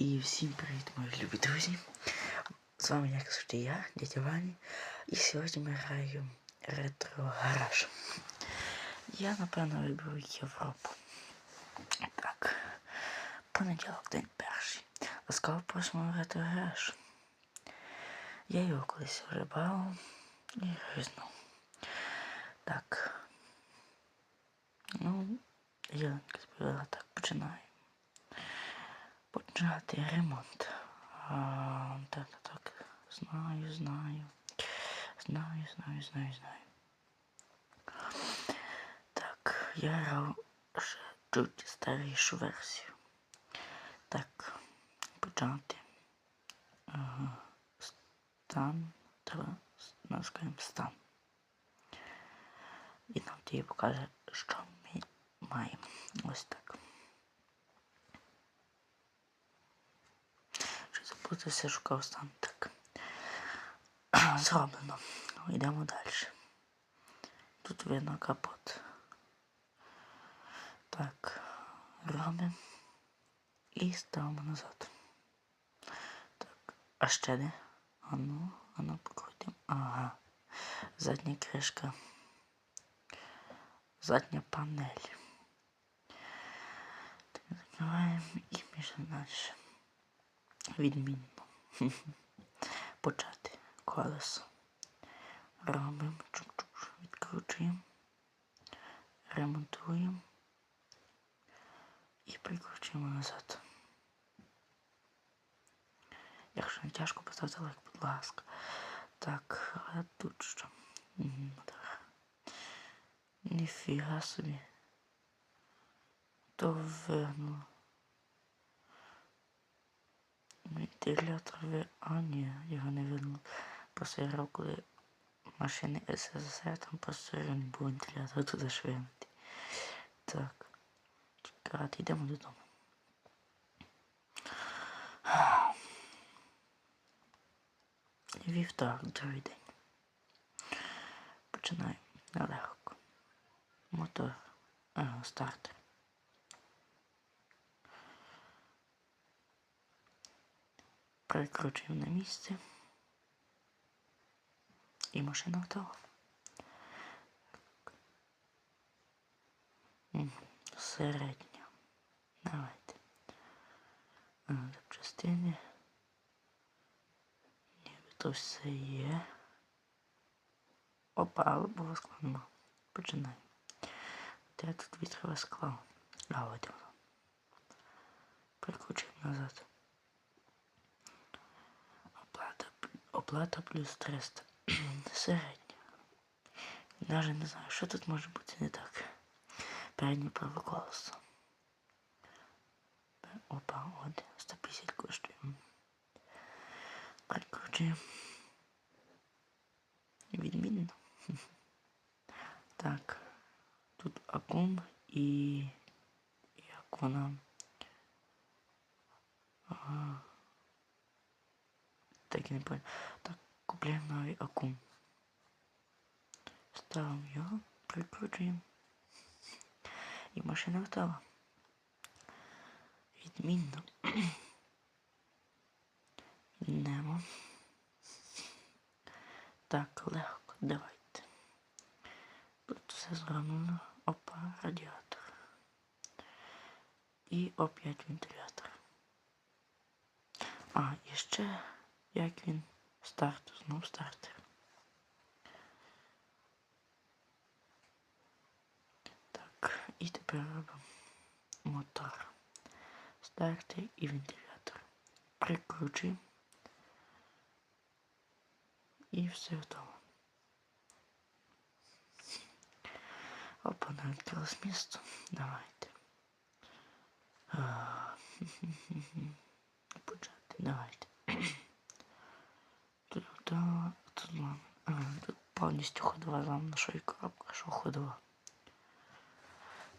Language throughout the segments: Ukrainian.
І всім привіт, мої любі друзі. З вами, як завжди, я, дядя Ваня. І сьогодні ми граю ретро гараж. Я, напевно, виберу Європу. Так. Понеділок, день перший. Ласкаво просимо в ретро гараж. Я його колись вже брав і гризнув. Так. Ну, я сказала так, починаю почати ремонт. А, так, так, знаю, знаю. Знаю, знаю, знаю, знаю. Так, я грав ще чуть старішу версію. Так, почати. Ага. Стан. Треба наскаємо стан. І нам тоді покаже, що ми маємо. Ось так. Запутався, шукав стан. Так. Зроблено. Йдемо далі. Тут видно капот. Так, робимо і ставимо назад. Так, а ще де? Ану, ану покрутимо. Ага. Задня кришка. Задня панель. Так, закриваємо і пішли далі. Відмінно. Почати колесо. Робимо чук-чук, відкручуємо, ремонтуємо і прикручуємо назад. Якщо не тяжко, поставте лайк, будь ласка. Так, а тут що? Ніфіга собі. То вигнуло. Вентилятор ви... А, ні, його не видно. Просто я грав, коли машини СССР, там просто не був вентилятор туди швинути. Так. Чекати, йдемо додому. Вівторок, другий день. Починаємо нелегко. Мотор. Ага, стартер. Прикручуємо на місце. І машина готова. Середня. Давайте. Запчастини. Нібито все є. Опа, але було складно. Починаємо. Де тут вітрове скло? А, ось воно. Прикручуємо назад. Оплата плюс 300. Середня. Навіть не знаю, що тут може бути не так. Переднє праве колесо. Опа, от, 150 коштує. Прикручуємо. Відмінно. Так. Тут акум і як вона. Ага. Так і не понял. Так, купляємо новий акум. Ставимо його, прикручуємо. І машина готова. Відмінно. Немо. Так, легко, давайте. Тут все зроблено. Опа, радіатор. І опять вентилятор. А, і ще як він старт, знов стартер. Так, і тепер робимо мотор. Стартер і вентилятор. Прикручуємо. І все готово. Опа, навіть місто. Давайте. Почати, давайте. Тут, да, тут, ага, тут повністю ходова зам, що і коробка, що ходова.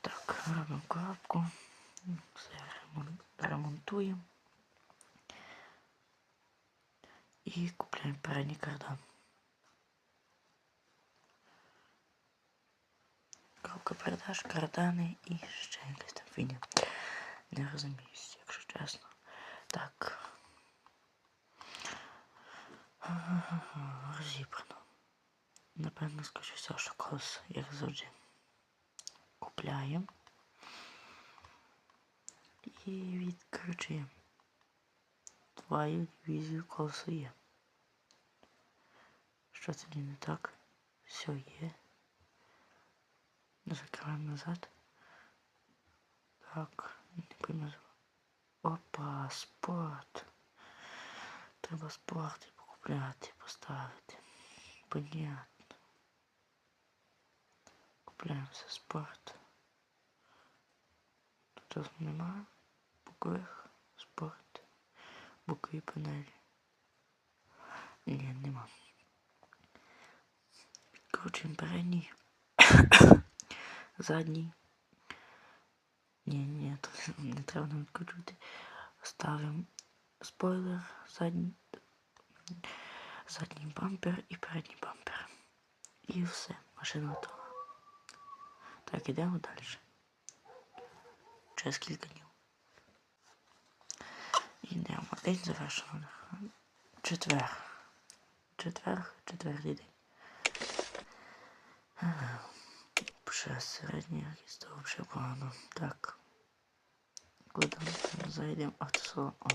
Так, робимо коробку. Все ремонтуємо. І купляємо передній кардан. Коробка передач, кардани і ще якась там фігня. Не розумію, якщо чесно. Розібрано. Напевно, скажу все, що колесо, як завжди. Купляємо. І відкручуємо. Твою дивізію колесо є. Що тоді не так? Все є. Закриваємо назад. Так, не пойму. Опа, спорт. Треба спорт покупляти, поставити. Понятно. Купляємо все спорт. Тут нема бокових спорт. Бокові панелі. Ні, нема. Кручуємо передній. Задній. Ні, ні, тут не треба нам відкручувати. Ставимо спойлер, задній, задній бампер і передній бампер. І все, машина готова. Так, ідемо далі. Через кілька днів. Йдемо. День завершено. Четвер. Четвер, четвертий день. Ще середній якийсь то взагалі погано. Так. Куди ми там зайдемо? Автосалон. О.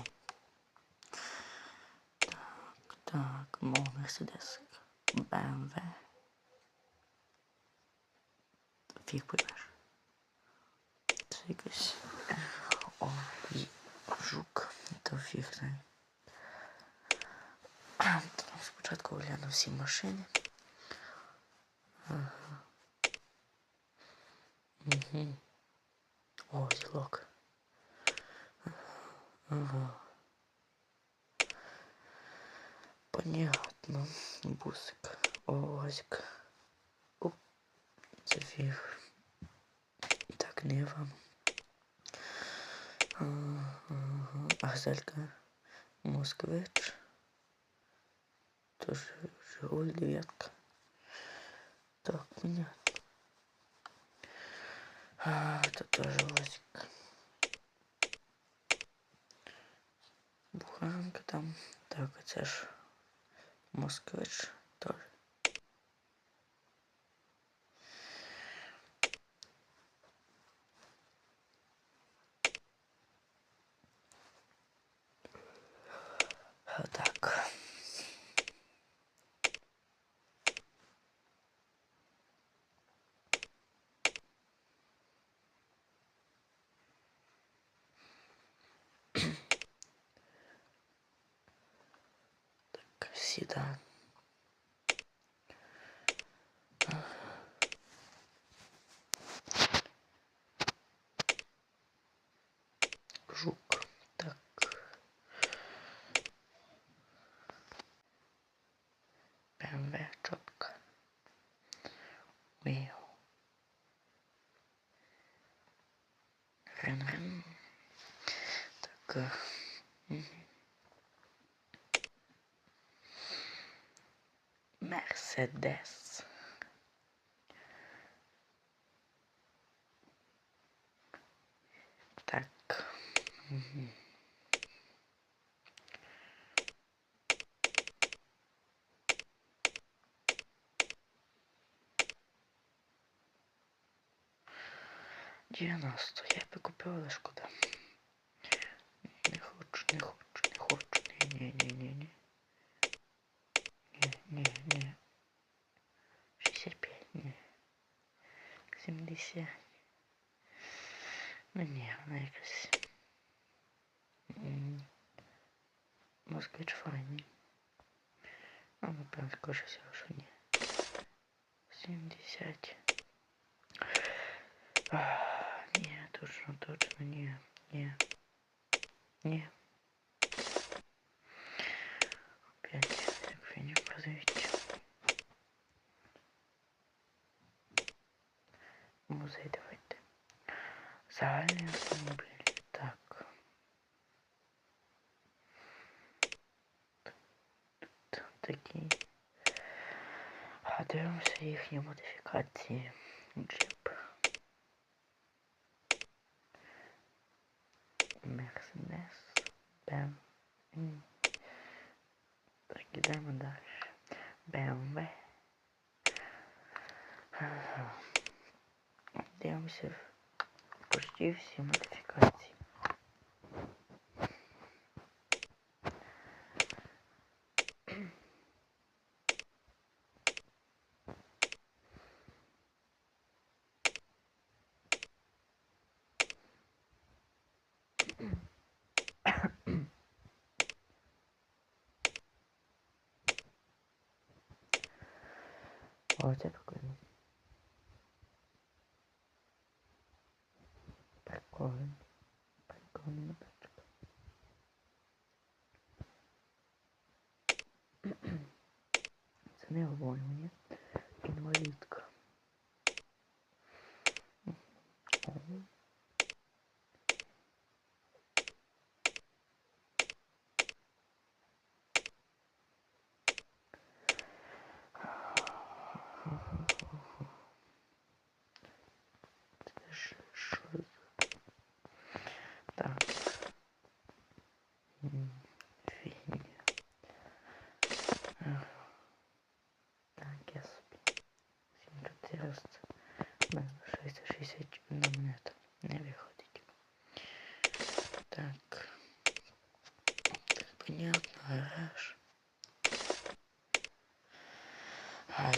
Так, мов Мерседес. БМВ. Фіг поймеш. Це якось. О, жук. То фіг. Там спочатку огляну всі машини. Ага. Угу. О, зілок. Ага. Понятно. Бусик. Озик. Оп. Фіг. Так, не вам. Ага. Газелька. Москвич. Тоже Жигуль девятка. Так, понятно. А, это тоже лазик. Буханка там. Так, це ж москвич теж. Так, седан. Жук. Так. БМВ четко. Вио. Рен-рен. Так. Мерседес. Так. Мгм. Дев'яносто. Я би купив, але шкода. Не хочу, не хочу, не хочу. Ні, ні, ні. Ні, ні, ні. 65, ні. 70. Ну ні, вона якась. м, Москвич файний. А напевно, скоріше всього, що ні. 70. А, ні, точно, точно, ні, ні. Ні. Опять, як фіні продають. Музей давайте. Загальний автомобіль. Так. Тут такі. А дивимося їхні модифікації. Джип. Мерседес. Бем. Так, ідемо далі. BMW. Дивимося почти всі модифікації. О, це прикольно. Прикольно. Прикольно, тачка. Це не обоювання. Інвалідка.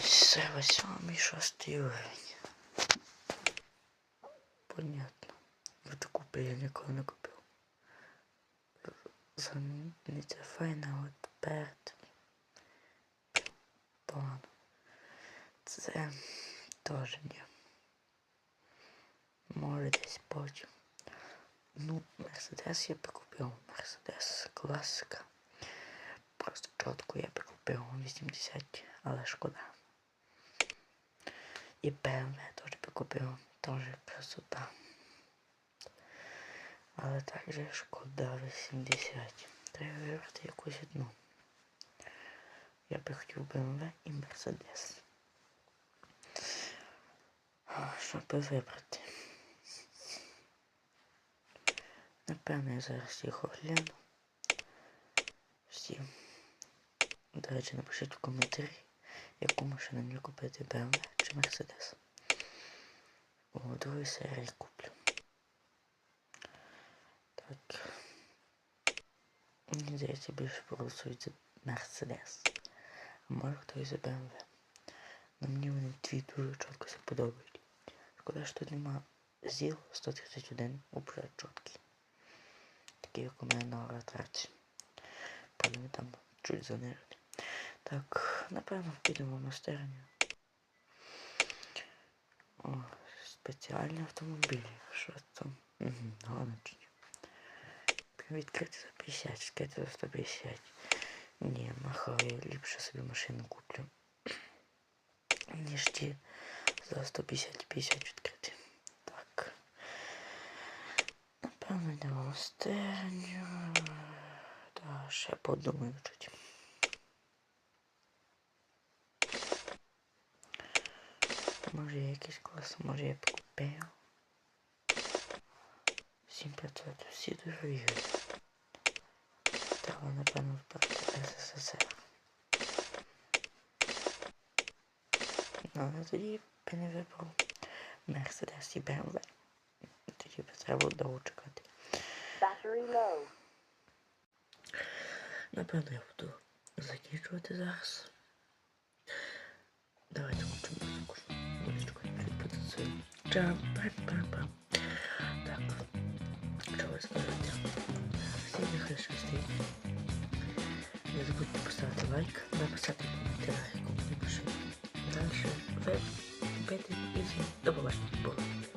все, восьмий, шостий уровень. Понятно. Ви таку я ніколи не купив. Заміниться файна от перед. Погано. Це теж ні. Може десь потім. Ну, Мерседес я прикупив. Мерседес класика. Просто чітко я прикупив 80, але шкода. І BMW теж прикупив. Теж красота. Але також шкода 80. Треба вибрати якусь одну. Я би хотів BMW і Mercedes. А, Що би вибрати? Напевно, я зараз їх огляну. Всі. До речі, напишіть в коментарі, яку машину мені купити BMW чи Mercedes. У другій серії куплю. Так. Мені здається, більше проголосують за Mercedes. А може хтось за BMW. Но мені вони дві дуже чітко се подобають. Шкода, що тут нема ЗІЛ 131 уже чіткий. Такий, як у мене на ретрації. Правда, там чуть занижені. Так, напевно, підемо в майстерню. О, спеціальні автомобілі. Що там? Угу, гоночні. Відкрити за 50, відкрити за 150. Ні, махаю, ліпше собі машину куплю. Ніж ті за 150 50 відкрити. Так. Напевно, йдемо в майстерню. Та ще подумаю чуть. Може якийсь клас, може я покупив. 7500, всі дуже вірять. Треба, напевно, вибрати СССР. Але тоді би не вибрав Мерседес і БМВ. Було довго чекати. Battery low. Напевно, я буду закінчувати зараз. Давайте включимо Так. Ви сказати? Всім нехай щастить. Не забудьте поставити лайк, написати коментар, якому пишете. Далі ви бити і до побачення.